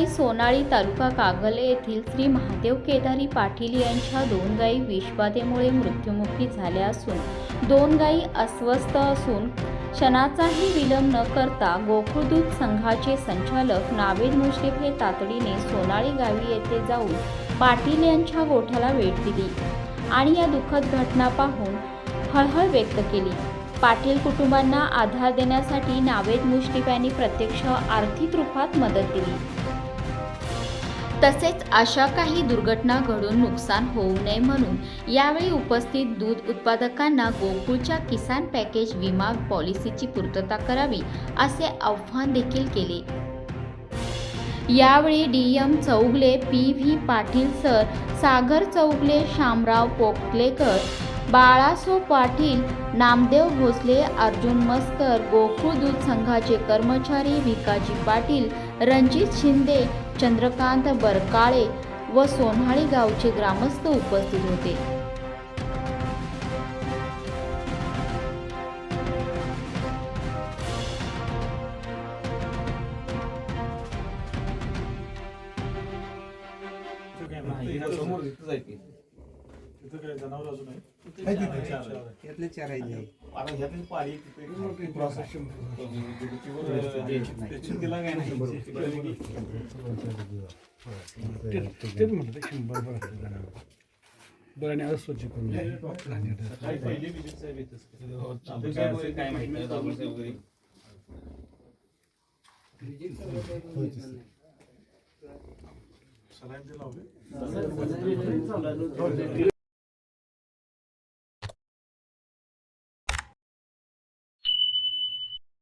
यासाठी सोनाळी तालुका कागले येथील श्री महादेव केदारी पाटील यांच्या दोन गायी विषबाधेमुळे मृत्युमुखी झाल्या असून दोन गायी अस्वस्थ असून क्षणाचाही विलंब न करता गोकुळदूध संघाचे संचालक नावेद मुश्रीफ हे तातडीने सोनाळी गावी येथे जाऊन पाटील यांच्या गोठ्याला भेट दिली आणि या दुःखद घटना पाहून हळहळ व्यक्त केली. पाटील कुटुंबांना आधार देण्यासाठी नावेद मुश्रीफ यांनी प्रत्यक्ष आर्थिक रूपात मदत दिली. तसेच अशा काही दुर्घटना घडून नुकसान होऊ नये म्हणून यावेळी उपस्थित दूध उत्पादकांना गोकुळच्या किसान पॅकेज विमा पॉलिसीची पूर्तता करावी असे आव्हान देखील केले. यावेळी D M Chaugule P V Patil sir Sagar Chaugule Shamrao Pokalekar Balaso Patil Namdev Bhosale Arjun Maskar Gokul दूध संघाचे कर्मचारी भिकाजी पाटील रणजित शिंदे चंद्रकांत बरकाळे व सोन्हाळी गावचे ग्रामस्थ उपस्थित होते. चार आहे. आता ह्यातली पाळी आहे. तिवर, ते- ते- गेली. बरं आणि अस्वच्छ करून काय माहीत वगैरे. Saline ते लावले.